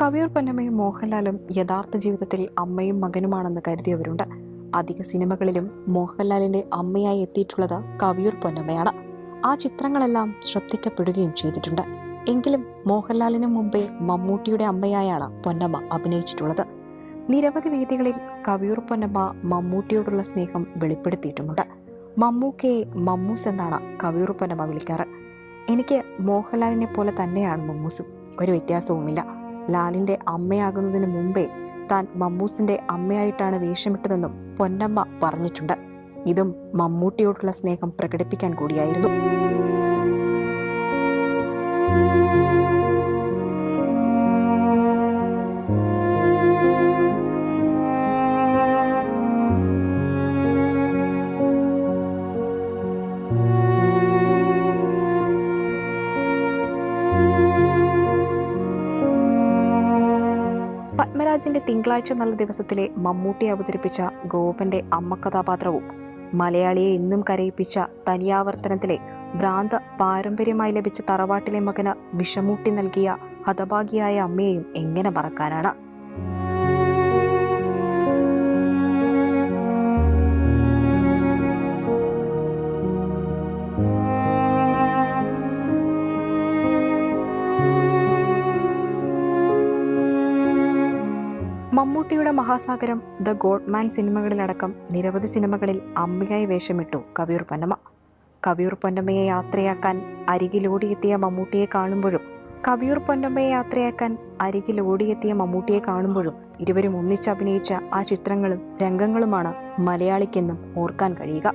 കവിയൂർ പൊന്നമ്മയും മോഹൻലാലും യഥാർത്ഥ ജീവിതത്തിൽ അമ്മയും മകനുമാണെന്ന് കരുതിയവരുണ്ട്. അധിക സിനിമകളിലും മോഹൻലാലിന്റെ അമ്മയായി എത്തിയിട്ടുള്ളത് കവിയൂർ പൊന്നമ്മയാണ്. ആ ചിത്രങ്ങളെല്ലാം ശ്രദ്ധിക്കപ്പെടുകയും ചെയ്തിട്ടുണ്ട്. എങ്കിലും മോഹൻലാലിനു മുമ്പേ മമ്മൂട്ടിയുടെ അമ്മയായാണ് പൊന്നമ്മ അഭിനയിച്ചിട്ടുള്ളത്. നിരവധി വേദികളിൽ കവിയൂർ പൊന്നമ്മ മമ്മൂട്ടിയോടുള്ള സ്നേഹം വെളിപ്പെടുത്തിയിട്ടുമുണ്ട്. മമ്മൂക്കയെ മമ്മൂസ് എന്നാണ് കവിയൂർ പൊന്നമ്മ വിളിക്കാറ്. എനിക്ക് മോഹൻലാലിനെ പോലെ തന്നെയാണ് മമ്മൂസും. ഒരു വ്യത്യാസവുമില്ല. ലാലിന്റെ അമ്മയാകുന്നതിന് മുമ്പേ താൻ മമ്മൂസിന്റെ അമ്മയായിട്ടാണ് വേഷമിട്ടതെന്നും പൊന്നമ്മ പറഞ്ഞിട്ടുണ്ട്. ഇതും മമ്മൂട്ടിയോടുള്ള സ്നേഹം പ്രകടിപ്പിക്കാൻ കൂടിയായിരുന്നു. പത്മരാജന്റെ തിങ്കളാഴ്ച നല്ല ദിവസത്തിലെ മമ്മൂട്ടി അവതരിപ്പിച്ച ഗോപന്റെ അമ്മ കഥാപാത്രവും മലയാളിയെ എന്നും കരയിപ്പിച്ച തനിയാവർത്തനത്തിലെ ഭ്രാന്ത പാരമ്പര്യമായി ലഭിച്ച തറവാട്ടിലെ മകന് വിഷമൂട്ടി നൽകിയ ഹതഭാഗിയായ അമ്മയെയും എങ്ങനെ മറക്കാനാണ്? മമ്മൂട്ടിയുടെ മഹാസാഗരം ദ ഗോഡ്മാൻ സിനിമകളിലടക്കം നിരവധി സിനിമകളിൽ അമ്മയായി വേഷമിട്ടു കവിയൂർ പൊന്നമ്മ. കവിയൂർ പൊന്നമ്മയെ യാത്രയാക്കാൻ അരികിലോടിയെത്തിയ മമ്മൂട്ടിയെ കാണുമ്പോഴും കവിയൂർ പൊന്നമ്മയെ യാത്രയാക്കാൻ അരികിലോടിയെത്തിയ മമ്മൂട്ടിയെ കാണുമ്പോഴും ഇരുവരും ഒന്നിച്ച് അഭിനയിച്ച ആ ചിത്രങ്ങളും രംഗങ്ങളുമാണ് മലയാളിക്കെന്നും ഓർക്കാൻ കഴിയുക.